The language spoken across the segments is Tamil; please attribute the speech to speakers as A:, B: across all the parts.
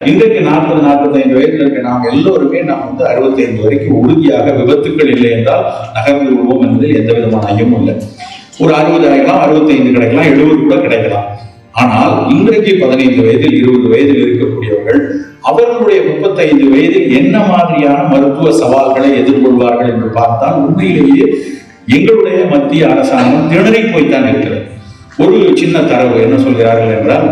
A: இன்றைக்கு நாற்பது நாற்பத்தைந்து வயதில் இருக்க நாம் எல்லோருமே நாம் வந்து அறுபத்தி ஐந்து வரைக்கும் உறுதியாக விபத்துக்கள் இல்லை என்றால் நகர்ந்து விடுவோம் என்பதில் எந்த விதமான ஐயமும் இல்லை. ஒரு அறுபது கிடைக்கலாம் அறுபத்தைந்து கிடைக்கலாம் எழுபது கூட கிடைக்கலாம். ஆனால் இன்றைக்கு பதினைந்து வயதில் இருபது வயதில் இருக்கக்கூடியவர்கள் அவர்களுடைய முப்பத்தைந்து வயதில் என்ன மாதிரியான மருத்துவ சவால்களை எதிர்கொள்வார்கள் என்று பார்த்தால் உண்மையிலேயே எங்களுடைய மத்திய அரசாங்கம் திணறி போய்த்தான் இருக்கிறது. ஒரு சின்ன தரவு என்ன சொல்கிறார்கள் என்றால்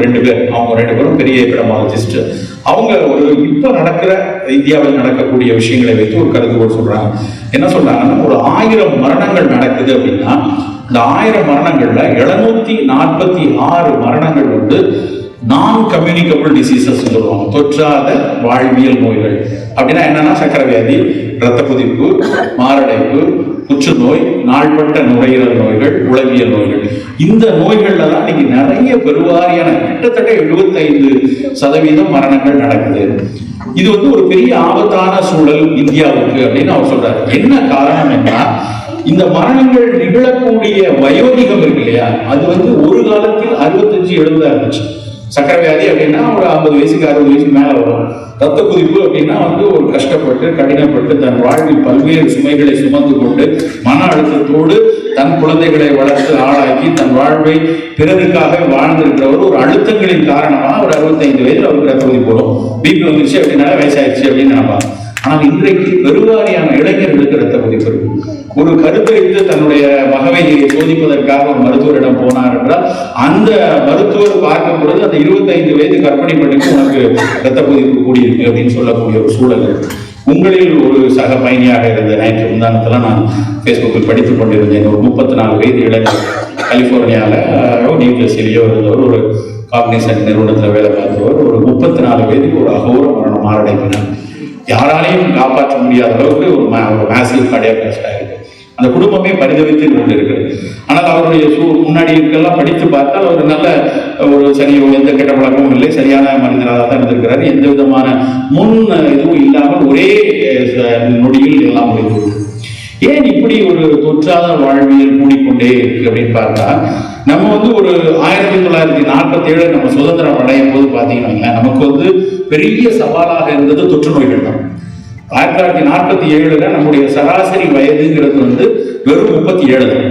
A: ஒரு ரெண்டு பேர் அவங்க ரெண்டு பேரும் பெரிய எபிடமாலஜிஸ்ட் அவங்க ஒரு இப்ப நடக்கிற இந்தியாவில் நடக்கக்கூடிய விஷயங்களை வைத்து ஒரு கருதுகோள் சொல்றாங்க. என்ன சொல்றாங்கன்னா ஒரு ஆயிரம் மரணங்கள் நடக்குது அப்படின்னா இந்த ஆயிரம் மரணங்கள்ல எழுநூத்தி நாற்பத்தி ஆறு மரணங்கள் வந்து நான் கம்யூனிகபிள் டிசீசஸ் சொல்லுவாங்க. தொற்றாத வாழ்வியல் நோய்கள். அப்படின்னா என்னன்னா சக்கரவியாதி வியாதி இரத்த மாரடைப்பு புற்றுநோய் நாள்பட்ட நுரையீரல் நோய்கள் உளவியல் நோய்கள். இந்த நோய்கள்ல தான் இன்னைக்கு நிறைய பெருவாரியான கிட்டத்தட்ட 75% சதவீதம் மரணங்கள் நடக்குது. இது வந்து ஒரு பெரிய ஆபத்தான சூழல் இந்தியாவுக்கு அப்படின்னு அவர் சொல்றாரு. என்ன காரணம் என்ன? இந்த மரணங்கள் நிகழக்கூடிய வயோதிகம் இருக்கு இல்லையா? அது வந்து ஒரு காலத்தில் அறுபத்தஞ்சு எழுபதா இருந்துச்சு. சக்கரை வியாதி அப்படின்னா ஒரு ஐம்பது வயசுக்கு அறுபது வயசுக்கு மேல வரும். ரத்த குதிப்பு அப்படின்னா வந்து ஒரு கஷ்டப்பட்டு கடினப்பட்டு தன் வாழ்வில் பல்வேறு சுமைகளை சுமந்து கொண்டு மன அழுத்தத்தோடு தன் குழந்தைகளை வளர்த்து ஆளாக்கி தன் வாழ்வை பிறருக்காக வாழ்ந்திருக்கிறவர் ஒரு அழுத்தங்களின் காரணமா ஒரு அறுபத்தைந்து வயதில் அவருக்கு ரத்த குதிப்பு வரும் பிபி வந்துருச்சு அப்படின்னால வயசாயிருச்சு அப்படின்னு நினைப்பாங்க. ஆனால் இன்றைக்கு பெருவாரியான இளைஞர்களுக்கு ரத்த கொதிப்பு ஒரு கருத்தரித்து தன்னுடைய மகவை சோதிப்பதற்காக ஒரு மருத்துவரிடம் போனார் என்றால் அந்த மருத்துவர் பார்க்கும் பொழுது அந்த 25 வயது கற்பனை பெண்ணுக்கு உனக்கு ரத்த கொதிப்பு கூடியிருக்கு அப்படின்னு சொல்லக்கூடிய ஒரு சூழல் உங்களில் ஒரு சக பயணியாக இருந்த நேற்று முந்தானத்தில் நான் ஃபேஸ்புக்கில் படித்துக் கொண்டிருந்தேன். ஒரு முப்பத்தி நாலு வயது இளைஞர் கலிஃபோர்னியாவில் நியூ ஜெர்சிலேயோ இருந்தவர் ஒரு காக்னிசன் நிறுவனத்தில் வேலை பார்த்தவர் ஒரு முப்பத்தி நாலு வயதுக்கு ஒரு அகோர மரணம் மாரடைப்பினார் யாராலையும் காப்பாற்ற முடியாத அளவுக்கு ஒரு ஒரு மேசிவ் கடையாக இருக்கு அந்த குடும்பமே பரிதவித்து கொண்டு இருக்கிறது ஆனால் அவருடைய சூ முன்னாடி இருக்கெல்லாம் படித்து பார்த்தால் அவர் நல்ல ஒரு சரி எந்த கெட்ட பழக்கமும் இல்லை. சரியான மனிதனாக தான் இருந்திருக்கிறார். எந்த விதமான முன் இதுவும் இல்லாமல் ஒரே நொடியில் எல்லாம் முடிந்து ஏன் இப்படி ஒரு தொற்றாத வாழ்வியல் கூடிக்கொண்டே இருக்கு அப்படின்னு பார்த்தா நம்ம வந்து ஒரு ஆயிரத்தி தொள்ளாயிரத்தி நாற்பத்தி ஏழு நம்ம சுதந்திரம் அடையும் போது பார்த்தீங்கன்னா நமக்கு வந்து பெரிய சவாலாக இருந்தது தொற்று நோய்கள் தான். ஆயிரத்தி தொள்ளாயிரத்தி நாற்பத்தி ஏழுல நம்முடைய சராசரி வயதுங்கிறது வந்து வெறும் முப்பத்தி ஏழு தான்.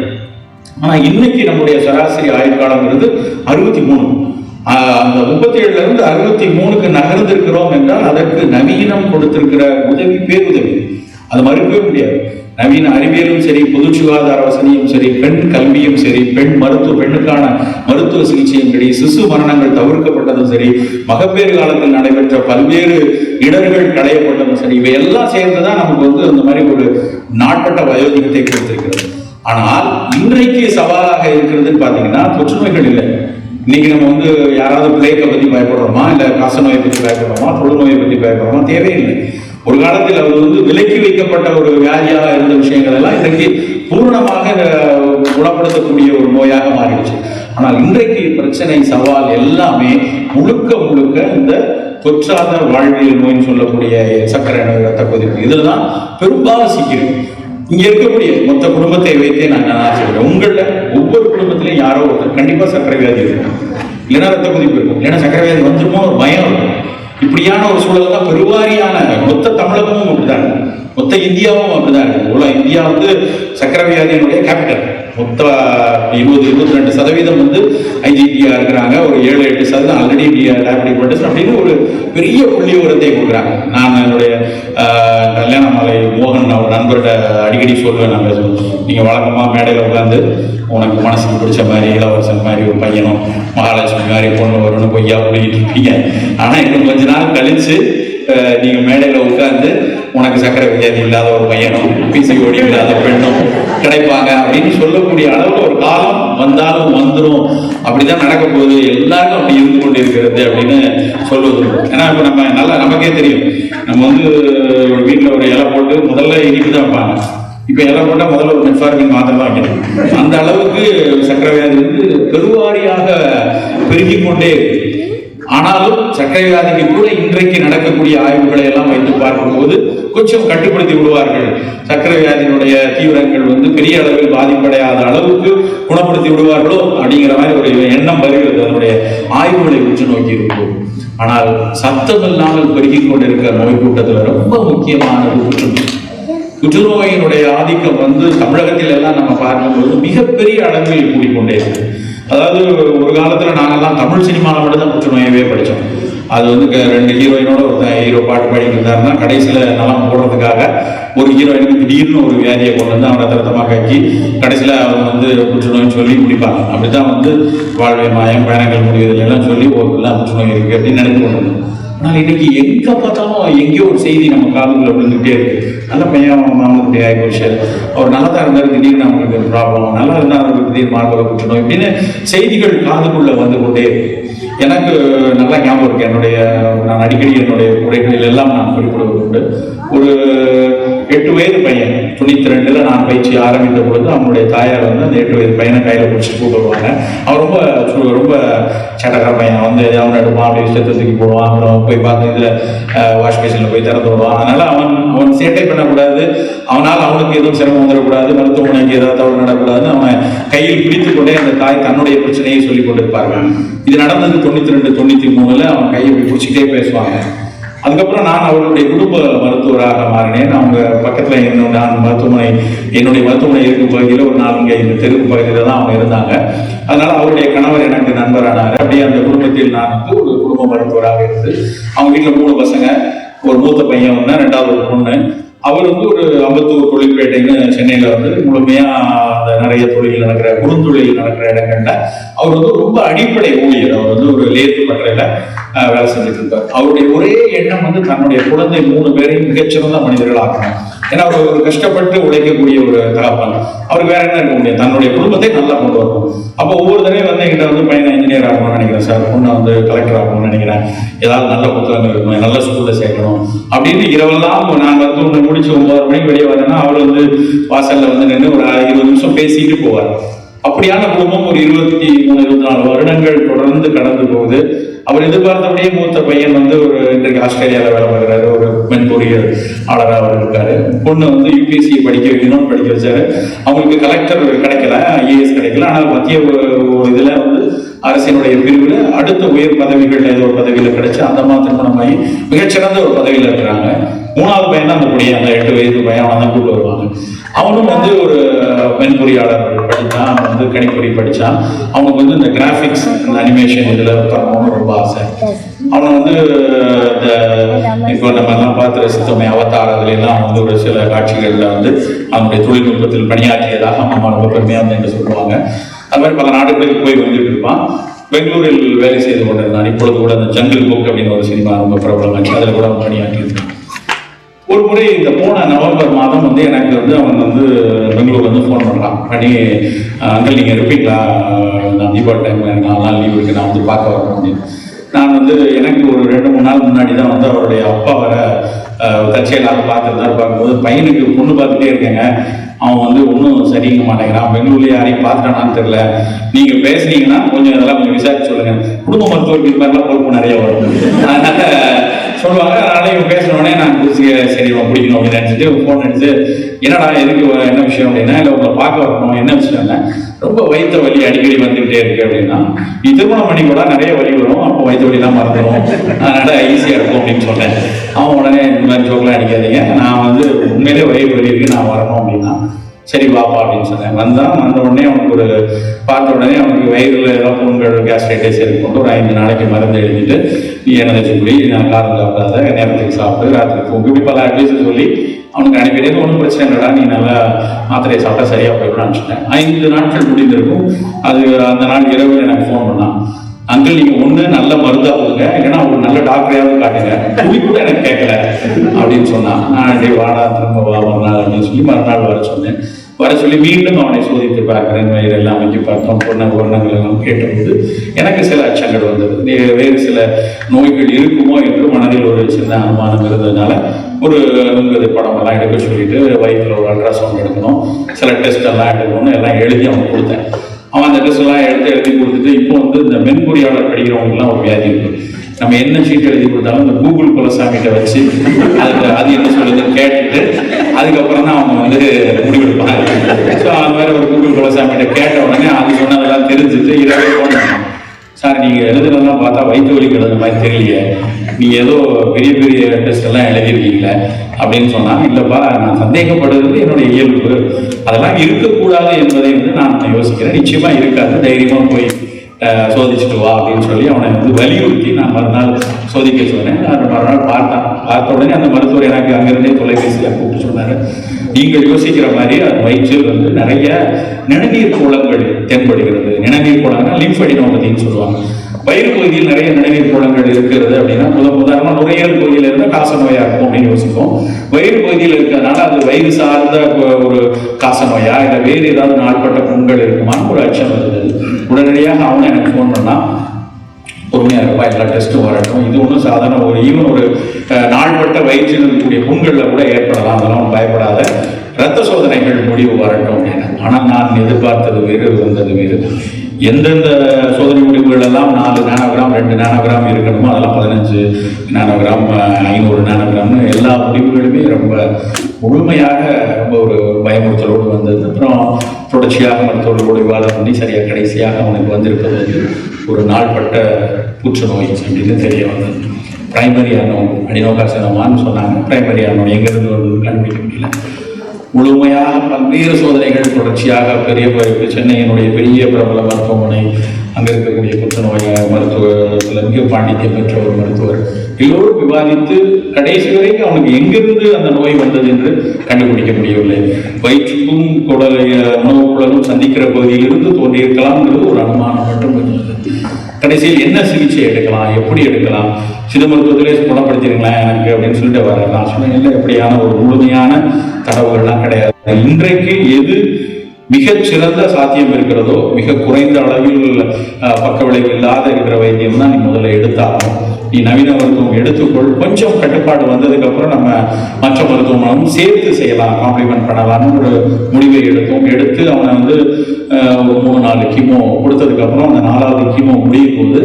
A: ஆனா இன்னைக்கு நம்முடைய சராசரி ஆயுட்காலங்கிறது அறுபத்தி மூணு அந்த முப்பத்தி ஏழுல இருந்து அறுபத்தி மூணுக்கு நகர்ந்திருக்கிறோம் என்றால் அதற்கு நவீனம் கொடுத்திருக்கிற உதவி பேருதவி. அது மறுக்கவே முடியாது. நவீன அறிவியலும் சரி பொது சுகாதார வசதியும் சரி பெண் கல்வியும் சரி பெண் மருத்துவ பெண்ணுக்கான மருத்துவ சிகிச்சையும் சரி சிசு மரணங்கள் தவிர்க்கப்பட்டதும் சரி மகப்பேறு காலத்தில் நடைபெற்ற பல்வேறு இடர்கள் களையப்பட்டதும் சரி இவை எல்லாம் சேர்ந்துதான் நமக்கு வந்து அந்த மாதிரி ஒரு நாட்பட்ட வயோதிகத்தை கொடுத்திருக்கிறது. ஆனால் இன்றைக்கு சவாலாக இருக்கிறதுன்னு பாத்தீங்கன்னா தொற்றுநோய்கள் இல்லை. இன்னைக்கு நம்ம வந்து யாராவது பிளேக்கை பத்தி பயப்படுறோமா? இல்ல காசநோயை பத்தி பயப்படுறோமா? தொழுநோயை பத்தி பயப்படுறோமா? தேவையில்லை. ஒரு காலத்தில் அவர் வந்து விலை வைக்கப்பட்ட ஒரு வியாதியாக இருந்த விஷயங்கள் எல்லாம் இன்றைக்கு பூர்ணமாக குணப்படுத்தக்கூடிய ஒரு நோயாக மாறிடுச்சு. ஆனால் இன்றைக்கு பிரச்சனை சவால் எல்லாமே முழுக்க முழுக்க இந்த தொற்றாத வாழ்வியல் நோய்னு சொல்லக்கூடிய சர்க்கரை நோய் ரத்த கொதிப்பு இதுதான் பெரும்பாலும் சிக்கிறது இங்க இருக்கக்கூடிய மொத்த குடும்பத்தை வைத்தே நான் நான் சொல்றேன். உங்கள ஒவ்வொரு குடும்பத்திலையும் யாரோ ஒருத்தர் கண்டிப்பா சர்க்கரை வியாதி இருக்கும். இல்லைன்னா ரத்த கொதிப்பு இருக்கும். இல்லைன்னா சர்க்கரை வியாதி வந்துருமோ ஒரு பயம் இருக்கும். இப்படியான ஒரு சூழல் தான் பெருவாரியான மொத்த தமிழகமும் அப்படிதான் மொத்த இந்தியாவும் அப்படிதான் இருக்கு உலக இந்தியா வந்து சக்கரவியாதியினுடைய கேபிட்டல் மொத்த இருபது இருபத்தி ரெண்டு சதவீதம் வந்து ஐஜிபியா இருக்கிறாங்க. ஒரு ஏழு எட்டு சதவீதம் ஆல்ரெடி டயபெட்டிக் அப்படின்னு ஒரு பெரிய புள்ளி உரத்தை கொடுக்குறாங்க. நான் என்னுடைய கல்யாண மாலை மோகன் அவர் நண்பர்கிட்ட அடிக்கடி சொல்லுவேன். நான் பேசுவேன். நீங்கள் வழக்கமாக மேடையில் உட்காந்து உனக்கு மனசுக்கு பிடிச்ச மாதிரி இளவரசன் மாதிரி ஒரு பையனும் மகாலட்சுமி மாதிரி பொண்ணு வரும்னு பொய்யா பிடிக்கிட்டு இருப்பீங்க. ஆனால் இன்னும் கொஞ்ச நாள் கழிச்சு நீங்கள் நீங்க சக்கரை வியாதி இல்லாத ஒரு பையனும் பிசிஓடி இல்லாத பெண்ணும் கிடைப்பாங்க அப்படின்னு சொல்லக்கூடிய அளவுக்கு ஒரு காலம் வந்தாலும் வந்துடும் அப்படிதான் நடக்க போகுது. எல்லாருக்கும் அப்படி இருந்து கொண்டு இருக்கிறது அப்படின்னு சொல்லுவது ஏன்னா இப்போ நம்ம நல்லா நமக்கே தெரியும். நம்ம வந்து ஒரு வீட்டில் ஒரு இலை போட்டு முதல்ல இனிப்பு தான் வைப்பாங்க. இப்போ இலை போட்டால் முதல்ல ஒரு மெட்ஃபார்மின் மாத்திரை தான் வைக்கணும். அந்த அளவுக்கு சக்கரை வியாதி வந்து பெருவாரியாக பெருகிக் கொண்டே இருக்கு. ஆனாலும் சர்க்கரை வியாதிக்கு கூட இன்றைக்கு நடக்கக்கூடிய ஆய்வுகளை எல்லாம் பார்க்கும் போது கொஞ்சம் கட்டுப்படுத்தி விடுவார்கள். சர்க்கரை வியாதியினுடைய தீவிரங்கள் வந்து பெரிய அளவில் பாதிப்படையாத அளவுக்கு குணப்படுத்தி விடுவார்களோ அப்படிங்கிற மாதிரி ஒரு எண்ணம் வருகிறது. அதனுடைய ஆய்வுகளை உற்று நோக்கி இருக்கும் ஆனால் சத்தம் இல்லாமல் பெருகிக் கொண்டிருக்கிற நோய் கூட்டத்தில் ரொம்ப முக்கியமானது புற்றுநோய். புற்றுநோயினுடைய ஆதிக்கம் வந்து தமிழகத்தில் எல்லாம் நம்ம பார்க்கும்போது மிகப்பெரிய அளவில் கூடிக்கொண்டே இருக்கு அதாவது ஒரு காலத்துல நாங்கெல்லாம் தமிழ் சினிமாவில் மட்டும் தான் புற்றுநோயவே படித்தோம் அது வந்து க- ரெண்டு ஹீரோயினோட ஒரு ஹீரோ பாட்டு பாடிட்டு இருந்தாருன்னா கடைசியில் நலம் போடுறதுக்காக ஒரு ஹீரோயினுக்கு திடீர்னு ஒரு வியாதியை கொண்டு வந்து அவனை ரத்தமாக காக்கி கடைசியில் அவங்க வந்து புற்றுநோய்னு சொல்லி முடிப்பாங்க அப்படிதான் வந்து வாழ்வை மாயம் பயணங்கள் முடிவதில் எல்லாம் சொல்லி ஒரு எல்லாம் புற்றுநோய் இருக்குது அப்படின்னு நினைத்து கொண்டு வந்தோம். ஆனால் இன்னைக்கு எங்கே பார்த்தாலும் எங்கேயோ ஒரு செய்தி நம்ம காலங்களில் விழுந்துகிட்டே இருக்குது நல்ல பையன் மாமனுக்கு மாமனுடைய ஆயிப்போச்சு அவர் நல்லா தான் இருந்தார் திடீர்னு அவங்களுக்கு ப்ராப்ளம் நல்லா இருந்தால் அவருக்கு திடீர்னு மார்பக புற்றுநோய் இப்படின்னு செய்திகள் காதுக்குள்ளே வந்து கொண்டே எனக்கு நல்லா ஞாபகம் இருக்கு. என்னுடைய நான் அடிக்கடி என்னுடைய உரைகளில் எல்லாம் நான் குறிப்பிடுவது உண்டு. ஒரு எட்டு வயது பையன் துணி திரண்டில் நான் பயிற்சி ஆரம்பித்த பொழுது அவனுடைய தாயார் வந்து அந்த எட்டு வயது பையனை கையில் பிடிச்சி கூப்பிட்டு வருவாங்க. அவன் ரொம்ப சு- ரொம்ப சட்டக்கார பையன். வந்து அவன் எடுப்பான் அப்படி இஷ்டத்தை தூக்கி போடுவான். அப்புறம் போய் பார்த்து இதில் வாஷ் பேஷன்ல போய் திறந்து விடுவான். அதனால் அவன் அவன் சேட்டை பண்ணக்கூடாது அவனால் அவனுக்கு எதுவும் சிரமம் வந்துடக்கூடாது. மருத்துவமனைக்கு ஏதாவது தவறு நடக்கூடாதுன்னு அவன் கையில் பிடித்துக் கொண்டே அந்த தாய் தன்னுடைய பிரச்சனையை சொல்லி கொண்டிருப்பார்கள். இது நடந்தது தொண்ணூத்தி ரெண்டு தொண்ணூத்தி மூணுல அவன் கையை இப்படி பிடிச்சிட்டே பேசுவாங்க. அதுக்கப்புறம் நான் அவர்களுடைய குடும்ப மருத்துவராக மாறினேன். அவங்க பக்கத்துல என்னோட நான் மருத்துவமனை என்னுடைய மருத்துவமனை இருக்கும் பகுதியில் ஒரு நான்கு இந்த தெருக்கு பகுதியில தான் அவங்க இருந்தாங்க. அதனால அவருடைய கணவர் எனக்கு நண்பரானார். அப்படியே அந்த குடும்பத்தில் நான் வந்து ஒரு குடும்ப மருத்துவராக இருந்து அவங்க வீட்டில் மூணு பசங்க ஒரு மூத்த பையன் ஒன்று ரெண்டாவது ஒரு பொண்ணு. அவர் வந்து ஒரு அம்பத்தூர் தொழிற்பேட்டைன்னு சென்னையில வந்து முழுமையா அந்த நிறைய தொழில் நடக்கிற குறுந்தொழில் நடக்கிற இடங்கள்ல அவர் வந்து ரொம்ப அடிப்படை ஊழியர். அவர் வந்து ஒரு லேத்து பட்டறையில வேலை செஞ்சுட்டு இருப்பார் அவருடைய ஒரே எண்ணம் வந்து தன்னுடைய குழந்தை மூணு பேரையும் மிகச்சிறந்த மனிதர்கள் ஆக்கணும் ஏன்னா அவர் ஒரு கஷ்டப்பட்டு உழைக்கக்கூடிய ஒரு தகப்பன் அவர் வேற என்ன இருக்க முடியும்? தன்னுடைய குடும்பத்தை நல்லா கொண்டு வரணும். அப்போ ஒவ்வொரு தடவையும் வந்து எங்கிட்ட வந்து பையனை இன்ஜினியர் ஆகணும்னு நினைக்கிறேன் சார். பொண்ணை வந்து கலெக்டர் ஆகணும்னு நினைக்கிறேன். ஏதாவது நல்ல புத்தகங்கள் இருக்கணும் நல்ல ஸ்கூல்ல சேர்க்கணும் அப்படின்னு இரவெல்லாம் நான் ஒன்று முடிச்சு ஒன்பது மணிக்கு வெளியே வரேன்னா அவர் வந்து வாசல்ல வந்து நின்று ஒரு இருபது நிமிஷம் பேசிட்டு போவார். அப்படியான குடும்பம் ஒரு இருபத்தி மூணு இருபத்தி நாலு வருடங்கள் தொடர்ந்து கடந்து போகுது. அவர் எதிர்பார்த்தபடியே மூத்த பையன் வந்து ஒரு இன்றைக்கு ஆஸ்திரேலியாவில் வேலை பார்க்குறாரு. ஒரு மென்பொறியல் ஆளராக அவர் இருக்காரு. பொண்ணு வந்து யூபிஎஸ்சி படிக்க வைக்கணும்னு படிக்க வச்சாரு. அவங்களுக்கு கலெக்டர் கிடைக்கல ஐஏஎஸ் கிடைக்கல. ஆனால் மத்திய ஒரு இதில் வந்து அரசினுடைய பிரிவில் அடுத்த உயர் பதவிகள் ஏதோ ஒரு பதவியில கிடைச்சு அந்த மாதிரி திருமணமாகி மிகச்சிறந்த ஒரு பதவியில இருக்கிறாங்க. மூணாவது பையன் தான் அந்த குடிய அந்த எட்டு வயது பையன் அவன் தான் கூப்பிட்டு வருவாங்க. அவனும் வந்து ஒரு மென்பொறியாளர் படித்தான். வந்து கணிப்பொறி படிச்சான் அவனுக்கு வந்து இந்த கிராஃபிக்ஸ் இந்த அனிமேஷன் இதுல பண்ணணும்னு ரொம்ப ஆசை. அவனை வந்து இந்த இப்போ நம்ம எல்லாம் பார்த்து ரசித்தோமே அவதார் அதுல எல்லாம் அவன் வந்து ஒரு சில காட்சிகள்ல வந்து அவனுடைய தொழில்நுட்பத்தில் பணியாற்றியதாக அம்மா ரொம்ப பெருமையா வந்து என்று சொல்லுவாங்க. அது மாதிரி பல நாடுகளுக்கு போய் வந்துட்டு இருப்பான். பெங்களூரில் வேலை செய்து கொண்டிருந்தான். இப்பொழுது கூட அந்த ஜங்கிள் புக் அப்படின்னு ஒரு சினிமா ரொம்ப பிரபலமாச்சு. அதில் கூட அவன் பணியாற்றி இருக்கான் ஒரு முறை இந்த போன நவம்பர் மாதம் வந்து எனக்கு வந்து அவன் வந்து பெங்களூர் வந்து ஃபோன் பண்ணுறான் பண்ணி அங்கிள் நீங்கள் இருப்பீங்களா நான் தீபாவளி டைம் நான் நாலு நாள் லீவ் இருக்கு நான் வந்து பார்க்க வரேன் அப்படின்னு. நான் வந்து எனக்கு ஒரு ரெண்டு மூணு நாள் முன்னாடி தான் வந்து அவருடைய அப்பா வர தற்செயலாக பார்த்துருந்தாரு பார்க்கும்போது பையனுக்கு பொண்ணு பார்த்துட்டே இருக்கேங்க. அவன் வந்து ஒன்றும் சரிங்க மாட்டேங்கிறான். பெங்களூர்ல யாரையும் பார்த்துட்டானான்னு தெரியல. நீங்க பேசுனீங்கன்னா கொஞ்சம் இதெல்லாம் கொஞ்சம் விசாரிச்சு சொல்லுங்க. குடும்ப மருத்துவருக்கு இது மாதிரிலாம் பொறுப்பு நிறைய வரும். அதனால சொல்லுவாங்க. அதனால இவன் பேசின நான் குடிச்சு சரி இவன் பிடிக்கணும் அப்படின்னு நினைச்சிட்டு ஃபோன் அடிச்சு என்னடா எதுக்கு என்ன விஷயம் அப்படின்னா இல்லை பார்க்க வரணும். என்ன விஷயம்னா ரொம்ப வயிற்று வலி அடிக்கடி வந்துகிட்டே இருக்கு அப்படின்னா நீ திருமணம் பண்ணி கூட நிறைய வலி வரும். அப்போ வயிற்று வலிலாம் மறந்துடும் அதனால ஈஸியாக இருக்கும் அப்படின்னு சொன்னேன் அவன் உடனே இந்த மாதிரி ஜோக்கெலாம் அடிக்காதீங்க. நான் வந்து உண்மையிலே வயிறு வலி இருக்கு நான் வரணும் அப்படின்னா சரி வாப்பா அப்படின்னு சொன்னேன். வந்தான். வந்த உடனே அவனுக்கு ஒரு பார்த்த உடனே அவனுக்கு வயிறுல ஏதோ புண்கள் கேஸ்ட்ரைட்டிஸ் இருக்கும்போது ஒரு ஐந்து நாளைக்கு மருந்து எழுதிட்டு நீ என்ன குடி நான் காரம் சாப்பிடாத நேரத்துக்கு சாப்பிட்டு ராத்திரி தூங்கு. இப்படி பல அட்வைஸ் சொல்லி அவனுக்கு அனுப்பிட்டு ஒன்றும் பிரச்சனை இல்லைடா நீ நல்லா மாத்திரையை சாப்பிட்டா சரியாக போயிடும் சொன்னேன் ஐந்து நாட்கள் முடிந்திருக்கும். அது அந்த நாள் இரவு எனக்கு ஃபோன் பண்ணான். அங்கிள் நீங்க ஒண்ணு நல்ல மருந்தா கொடுங்க. இல்லைன்னா ஒரு நல்ல டாக்டரையாவது காட்டுங்க. துளி கூட எனக்கு கேட்கல அப்படின்னு சொன்னான். நான் அப்படியே வாடா திரும்ப வா மறுநாள் அப்படின்னு சொல்லி மறுநாள் வர சொன்னேன். வர சொல்லி மீண்டும் அவனை சோதித்து பார்க்கிறேன். வயிறு எல்லாம் வச்சு பார்த்தோம். பொண்ண வர்ணங்கள் எல்லாம் கேட்டபோது எனக்கு சில அச்சங்கள் வந்தது. வே- வேறு சில நோய்கள் இருக்குமோ என்று மனதில் ஒரு சின்ன அனுமானம் இருந்ததுனால ஒரு நுண்கதை படம் எல்லாம் எடுக்க சொல்லிட்டு வயிற்றுல ஒரு அல்ட்ராசவுண்ட் எடுக்கணும். சில டெஸ்ட் எல்லாம் எடுக்கணும்னு எல்லாம் எழுதி அவன் கொடுத்தேன். அவன் அந்த ட்ரெஸ் எல்லாம் எடுத்து எழுதி கொடுத்துட்டு இப்போ வந்து இந்த மென்பொறியாளர் படிக்கிறவங்கலாம் ஒரு வியாதி இருக்கு. நம்ம என்ன சீட் எழுதி கொடுத்தாலும் இந்த கூகுள் குலசாமிகிட்ட வச்சு அதுக்கு அது என்ன சொல்லுதுன்னு கேட்டுட்டு அதுக்கப்புறம் தான் அவங்க வந்து முடிவெடுப்பாங்க. ஸோ அந்த மாதிரி ஒரு கூகுள் குலசாமிகிட்ட கேட்ட உடனே அது சொன்னதெல்லாம் தெரிஞ்சுட்டு இரவே ஃபோன் சார் நீங்கள் எழுதுனதெல்லாம் பார்த்தா வயிற்று வலிக்கு எழுதுன மாதிரி தெரியலையே. நீ ஏதோ பெரிய பெரிய டெஸ்ட் எல்லாம் எழுதிருக்கீங்களே அப்படின்னு சொன்னால் இல்லைப்பா நான் சந்தேகப்படுறது என்னுடைய இயல்பு. அதெல்லாம் இருக்கக்கூடாது என்பதை வந்து நான் யோசிக்கிறேன். நிச்சயமாக இருக்காது. தைரியமாக போய் சோதிச்சுட்டு வா அப்படின்னு சொல்லி அவனை வந்து வலியுறுத்தி நான் மறுநாள் சோதிக்க சொன்னேன். நான் மறுநாள் பார்த்தான். பார்த்த உடனே அந்த மருத்துவர் எனக்கு அங்கிருந்தே தொலைபேசியில் கூப்பிட்டு சொன்னாரு. நீங்கள் யோசிக்கிற மாதிரி அது வயிற்றில் வந்து நிறைய நிணநீர் குளங்கள் தென்படுகிறது. நிணநீர் குளங்கள் லிம்ஃபடினோபதின்னு சொல்லுவாங்க. வயிறு பகுதியில் நிறைய நினைவு குளங்கள் இருக்கிறது அப்படின்னா முத உதாரணமாக நுரையீரல் பகுதியில் இருந்தால் காச நோயா இருக்கும் அப்படின்னு யோசிப்போம். வயிறு பகுதியில் இருக்கிறதுனால அது வயிறு சார்ந்த ஒரு காச நோயா இல்லை வேறு ஏதாவது நாள்பட்ட புண்கள் இருக்குமான்னு ஒரு அச்சம் இருந்தது உடனடியாக அவனை எனக்கு ஃபோன் பண்ணான் பொறுமையாக இருப்பா எல்லா டெஸ்ட்டும் வரட்டும். இது ஒன்றும் சாதாரண ஒரு ஈவன் ஒரு அஹ், நாள்பட்ட வயிற்றில் இருக்கக்கூடிய புண்களில் கூட ஏற்படலாம். அதெல்லாம் பயப்படாத. ரத்த சோதனைகள் முடிவு வரட்டும் அப்படின்னு. ஆனால் நான் எதிர்பார்த்தது வேறு வந்தது வேறு. எந்தெந்த சோதனை முடிவுகள் எல்லாம் நாலு நானோகிராம் ரெண்டு நானோகிராம் இருக்கணுமோ அதெல்லாம் பதினஞ்சு நானோகிராம் ஐநூறு நானோகிராம்னு எல்லா முடிவுகளுமே ரொம்ப முழுமையாக ரொம்ப ஒரு பயமுறுத்தலோடு வந்தது. அப்புறம் தொடர்ச்சியாக மருத்துவர்களோடு விவாதம் பண்ணி சரியாக கடைசியாக அவனுக்கு வந்திருப்பது வந்து ஒரு நாள்பட்ட புற்றுநோய் அப்படின்னு தெரிய வந்தது. பிரைமரி அனோ அடினோகாசனமான்னு சொன்னாங்க. பிரைமரி அனோ எங்கேருந்து வந்தது கண்டுபிடிக்க முடியல. முழுமையாக பல்வேறு சோதனைகள் தொடர்ச்சியாக பெரிய சென்னையினுடைய பெரிய பிரபல மருத்துவமனை அங்கே இருக்கக்கூடிய புற்றுநோய் மருத்துவத்தில் மிக பாண்டித்யம் பெற்ற ஒரு மருத்துவர். எல்லோரும் விவாதித்து கடைசி வரைக்கும் அவனுக்கு எங்கிருந்து அந்த நோய் வந்தது என்று கண்டுபிடிக்க முடியவில்லை. வயிற்றுக்கும் குடல் உணவு குழலும் சந்திக்கிற பகுதியிலிருந்து தோன்றியிருக்கலாம்ங்கிறது ஒரு அனுமானம் மட்டும் இருந்தது. கடைசியில் என்ன சிகிச்சை எடுக்கலாம் எப்படி எடுக்கலாம் சித மருத்துவத்திலே குணப்படுத்திருங்களா எனக்கு அப்படின்னு சொல்லிட்டு வர நான் சொன்னேன் இல்லை எப்படியான ஒரு முழுமையான தரவுகள்லாம் கிடையாது. இன்றைக்கு எது மிக சிறந்த சாத்தியம் இருக்கிறதோ மிக குறைந்த அளவில் பக்க விளைவு இல்லாத இருக்கிற வைத்தியம் தான் நீ முதல்ல எடுத்தாகணும். நீ நவீன மருத்துவம் எடுத்துக்கொள். கொஞ்சம் கட்டுப்பாடு வந்ததுக்கு அப்புறம் நம்ம மற்ற மருத்துவமனும் சேர்த்து செய்யலாம். காம்ப்ளிமெண்ட் பண்ணலாம்னு ஒரு முடிவை எடுத்தோம். எடுத்து அவனை வந்து ஒரு மூணு நாலு கிமோ கொடுத்ததுக்கு அப்புறம் அந்த நாலாவது கிமோ முடியும் போது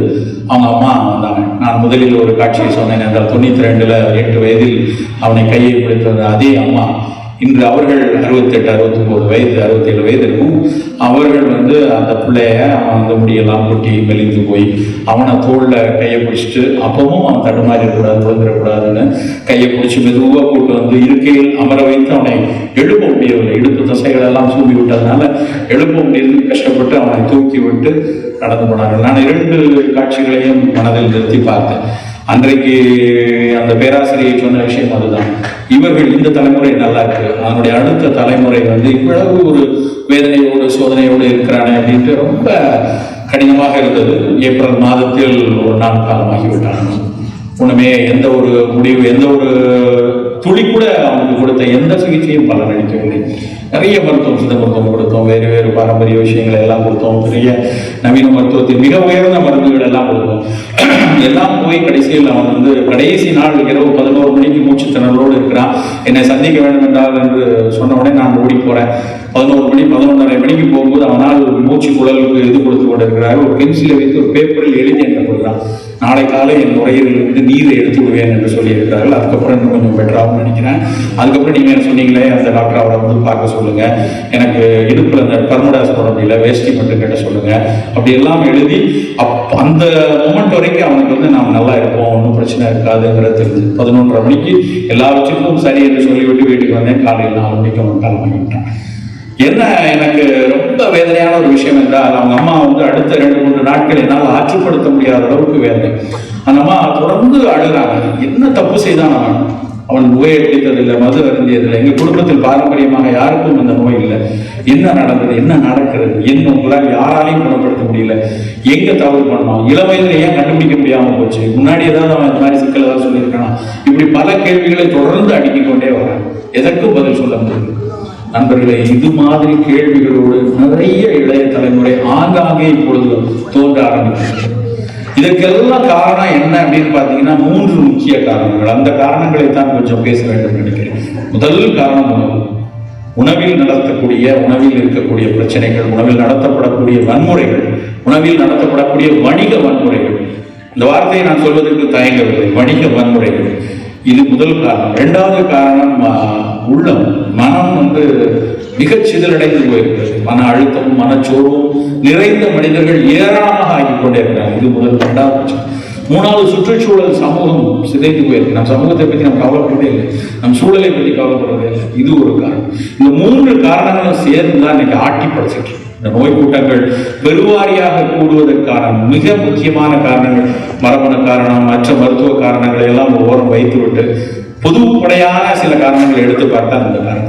A: அவங்க அம்மா வந்தாங்க. நான் முதலில் ஒரு காட்சியை சொன்னேன். என்றால் தொண்ணூத்தி ரெண்டுல எட்டு வயதில் அவனை கையை பிடித்தது அதே அம்மா. இன்று அவர்கள் அறுபத்தெட்டு அறுபத்தொம்போது வயது அறுபத்தேழு வயது இருக்கும். அவர்கள் வந்து அந்த பிள்ளைய அவன் அந்த முடியெல்லாம் கொட்டி மெலிந்து போய் அவனை தோளில் கையை பிடிச்சிட்டு அப்பவும் அவன் தடுமாறிடக்கூடாது இருக்கக்கூடாது விழுந்துடக்கூடாதுன்னு கையை பிடிச்சி மெதுவாக கூட்டு வந்து இருக்கையில் அமர வைத்து அவனை எழுப்ப முடியவில்லை. இடுப்பு தசைகள் எல்லாம் சூம்பி விட்டதுனால எழுப்ப முடியாது கஷ்டப்பட்டு அவனை தூக்கி விட்டு நடந்து போனார்கள். நான் இரண்டு காட்சிகளையும் மனதில் நிறுத்தி பார்த்தேன். அன்றைக்கு அந்த பேராசிரியை சொன்ன விஷயம் அதுதான். இவர்கள் இந்த தலைமுறை நல்லா இருக்கு அதனுடைய அடுத்த தலைமுறை வந்து இவ்வளவு ஒரு வேதனையோடு சோதனையோடு இருக்கிறானே அப்படின்ட்டு ரொம்ப கடினமாக இருந்தது. ஏப்ரல் மாதத்தில் ஒரு நாள் காலமாகிவிட்டான். ஒண்ணுமே எந்த ஒரு முடிவு எந்த ஒரு துளி கூட அவனுக்கு கொடுத்த எந்த சிகிச்சையும் பலனளிக்கவில்லை. நிறைய மருத்துவம் சித்த மருத்துவம் கொடுத்தோம் வேறு வேறு பாரம்பரிய விஷயங்களை எல்லாம் கொடுத்தோம் பெரிய நவீன மருத்துவத்தின் மிக உயர்ந்த மருந்துகள் எல்லாம் கொடுத்தோம். எல்லாம் போய் கடைசியில் அவன் வந்து கடைசி நாள் இரவு பதினோரு மணிக்கு மூச்சு திணறலோடு இருக்கிறான். என்னை சந்திக்க வேண்டும் என்றால் என்று சொன்ன உடனே நான் ஓடி போறேன். பதினோரு மணி பதினொன்றரை மணிக்கு போகும்போது அவனால் மூச்சு குழலுக்கு இது கொடுத்து கொண்டிருக்கிறார் ஒரு பென்சிலை வைத்து ஒரு பேப்பரில் எழுதி என்ன நாளை காலை என் நுரையீரலிருந்து நீரை எடுத்து விடுவேன் என்று சொல்லியிருக்கிறார்கள். அதுக்கப்புறம் இன்னும் கொஞ்சம் பெட்டராகவும் நினைக்கிறேன். அதுக்கப்புறம் நீங்க என்ன சொன்னீங்களே அந்த டாக்டர் அவரை வந்து பார்க்க சொல்லுங்க. எனக்கு இடுப்பில் அந்த பர்மடாஸ் போட முடியல வேஷ்டி மட்டும் கேட்ட சொல்லுங்க. அப்படி எல்லாம் எழுதி அப் அந்த மூமெண்ட் வரைக்கும் அவனுக்கு வந்து நாம் நல்லா இருப்போம் ஒன்றும் பிரச்சனை இருக்காதுங்கிறது தெரிஞ்சு பதினொன்றரை மணிக்கு எல்லாவற்றுக்கும் சரி என்று சொல்லிவிட்டு வீட்டுக்கு வந்தேன். காலையில் நாலு மணிக்கு அவன் காலம் என்ன எனக்கு ரொம்ப வேதனையான ஒரு விஷயம் என்றால் அவங்க அம்மா வந்து அடுத்த ரெண்டு மூன்று நாட்கள் என்னால் ஆற்றுப்படுத்த முடியாத அளவுக்கு வேதனை. அந்த அம்மா தொடர்ந்து அழுகிறாங்க. என்ன தப்பு செய்தான் அவன்? அவன் நோயை பிடித்ததில்லை மது அருந்தியதில்லை. எங்கள் குடும்பத்தில் பாரம்பரியமாக யாருக்கும் இந்த நோய் இல்லை. என்ன நடந்தது? என்ன நடக்கிறது? என்ன உங்களால் யாராலையும் குணப்படுத்த முடியல. எங்க தவறு பண்ணோம்? இள ஏன் கண்டுபிடிக்க முடியாமல் போச்சு? முன்னாடி ஏதாவது அவன் இந்த மாதிரி சிக்கல் ஏதாவது சொல்லியிருக்கானா? இப்படி பல கேள்விகளை தொடர்ந்து அடுக்கிக் கொண்டே வரான். எதற்கும் பதில் சொல்ல முடியும் நண்பர்களே இது மாதிரி கேள்விகளோடு நிறைய இளைய தலைமுறை ஆங்காங்கே இப்பொழுது தோன்ற ஆரம்பிக்கிறது. இதற்கெல்லாம் காரணம் என்ன அப்படின்னு பார்த்தீங்கன்னா மூன்று முக்கிய காரணங்கள். அந்த காரணங்களை தான் கொஞ்சம் பேச வேண்டும் நினைக்கிறேன். முதல் காரணம் உணவு. உணவில் நடத்தக்கூடிய உணவில் இருக்கக்கூடிய பிரச்சனைகள் உணவில் நடத்தப்படக்கூடிய வன்முறைகள் உணவில் நடத்தப்படக்கூடிய வணிக வன்முறைகள். இந்த வார்த்தையை நான் சொல்வதற்கு தயங்கவில்லை. வணிக வன்முறைகள். இது முதல் காரணம். இரண்டாவது காரணம் உள்ளம் மனம் வந்து மிகச் சிதறடைந்து போயிருக்கிறது. மன அழுத்தமும் மனச்சோர்வும் நிறைந்த மனிதர்கள் ஏராளமாக ஆகிக் கொண்டே இருக்கிறாங்க இது முதல் இரண்டாவது மூணாவது சுற்றுச்சூழல் சமூகம் சிதைந்து போயிருக்கு நம் சமூகத்தை பற்றி நம்ம கவலைப்படுறதே இல்லை. நம் சூழலை பற்றி கவலைப்படுறதே இல்லை. இது ஒரு காரணம். இந்த மூன்று காரணங்களும் சேர்ந்து தான் இன்னைக்கு ஆட்டி படைச்சிட்டு இந்த நோய் கூட்டங்கள் பெருவாரியாக கூடுவதற்கான மிக முக்கியமான காரணங்கள் மரபணு காரணம் மற்ற மருத்துவ காரணங்களை எல்லாம் ஒரு ஓரம் வைத்துவிட்டு பொதுப்படையான சில காரணங்களை எடுத்து பார்த்தா இந்த காரணம்.